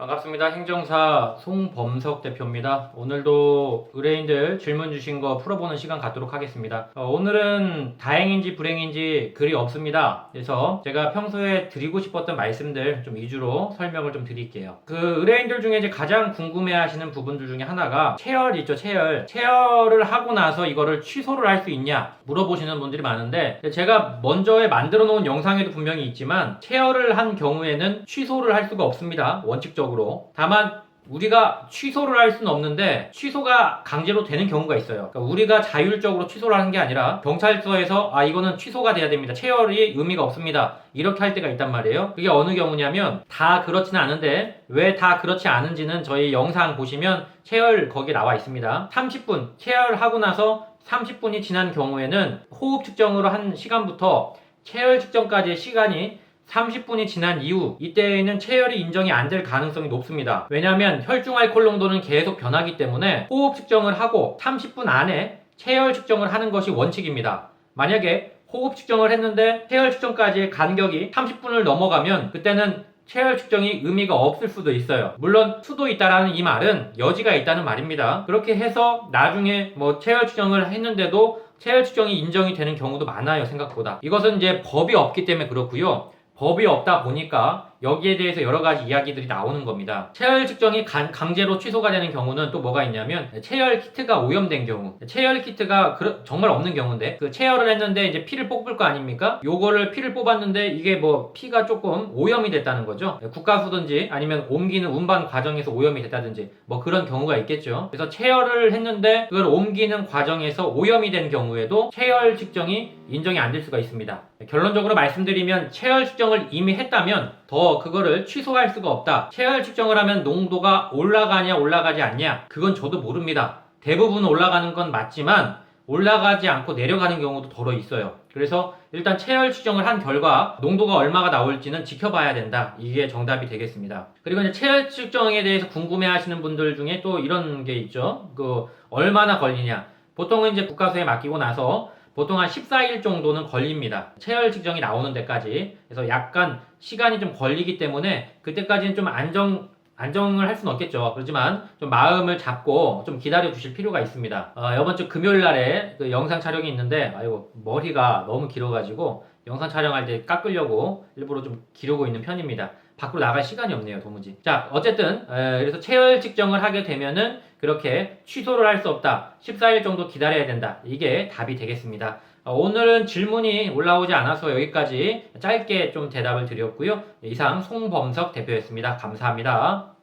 반갑습니다. 행정사 송범석 대표입니다. 오늘도 의뢰인들 질문 주신 거 풀어보는 시간 갖도록 하겠습니다. 어, 오늘은 다행인지 불행인지 글이 없습니다. 그래서 제가 평소에 드리고 싶었던 말씀들 좀 위주로 설명을 좀 드릴게요. 그 의뢰인들 중에 이제 가장 궁금해 하시는 부분들 중에 하나가 체열 있죠, 체열. 체열을 하고 나서 이거를 취소를 할 수 있냐 물어보시는 분들이 많은데 제가 먼저에 만들어 놓은 영상에도 분명히 있지만 체열을 한 경우에는 취소를 할 수가 없습니다. 원칙적으로. 다만 우리가 취소를 할 수는 없는데 취소가 강제로 되는 경우가 있어요. 그러니까 우리가 자율적으로 취소를 하는 게 아니라 경찰서에서 아 이거는 취소가 돼야 됩니다. 체열이 의미가 없습니다. 이렇게 할 때가 있단 말이에요. 그게 어느 경우냐면 다 그렇지는 않은데 왜 다 그렇지 않은지는 저희 영상 보시면 체열 거기 나와 있습니다. 30분 체열하고 나서 30분이 지난 경우에는 호흡 측정으로 한 시간부터 체열 측정까지의 시간이 30분이 지난 이후 이때에는 체열이 인정이 안 될 가능성이 높습니다. 왜냐하면 혈중 알코올 농도는 계속 변하기 때문에 호흡 측정을 하고 30분 안에 체열 측정을 하는 것이 원칙입니다. 만약에 호흡 측정을 했는데 체열 측정까지의 간격이 30분을 넘어가면 그때는 체열 측정이 의미가 없을 수도 있어요. 물론 수도 있다라는 이 말은 여지가 있다는 말입니다. 그렇게 해서 나중에 뭐 체열 측정을 했는데도 체열 측정이 인정이 되는 경우도 많아요, 생각보다. 이것은 이제 법이 없기 때문에 그렇고요. 법이 없다 보니까 여기에 대해서 여러 가지 이야기들이 나오는 겁니다. 체열 측정이 간- 강제로 취소가 되는 경우는 또 뭐가 있냐면 체열 키트가 오염된 경우. 체열 키트가 그러- 정말 없는 경우인데 그 체열을 했는데 이제 피를 뽑을 거 아닙니까? 요거를 피를 뽑았는데 이게 뭐 피가 조금 오염이 됐다는 거죠. 국가수든지 아니면 옮기는 운반 과정에서 오염이 됐다든지 뭐 그런 경우가 있겠죠. 그래서 체열을 했는데 그걸 옮기는 과정에서 오염이 된 경우에도 체열 측정이 인정이 안 될 수가 있습니다. 결론적으로 말씀드리면 체열 측정을 이미 했다면 더 그거를 취소할 수가 없다. 체열 측정을 하면 농도가 올라가냐 올라가지 않냐 그건 저도 모릅니다. 대부분 올라가는 건 맞지만 올라가지 않고 내려가는 경우도 더러 있어요. 그래서 일단 체열 측정을 한 결과 농도가 얼마가 나올지는 지켜봐야 된다. 이게 정답이 되겠습니다. 그리고 이제 체열 측정에 대해서 궁금해 하시는 분들 중에 또 이런 게 있죠. 그 얼마나 걸리냐. 보통은 이제 국가서에 맡기고 나서 보통 한 14일 정도는 걸립니다. 체열 측정이 나오는 데까지. 그래서 약간 시간이 좀 걸리기 때문에 그때까지는 좀 안정 안정을 할 수는 없겠죠. 그렇지만 좀 마음을 잡고 좀 기다려 주실 필요가 있습니다. 어, 이번 주 금요일 날에 그 영상 촬영이 있는데 아이고 머리가 너무 길어가지고 영상 촬영할 때 깎으려고 일부러 좀 기르고 있는 편입니다. 밖으로 나갈 시간이 없네요, 도무지. 자, 어쨌든 에, 그래서 체열 측정을 하게 되면은 그렇게 취소를 할 수 없다. 14일 정도 기다려야 된다. 이게 답이 되겠습니다. 어, 오늘은 질문이 올라오지 않아서 여기까지 짧게 좀 대답을 드렸고요. 이상 송범석 대표였습니다. 감사합니다.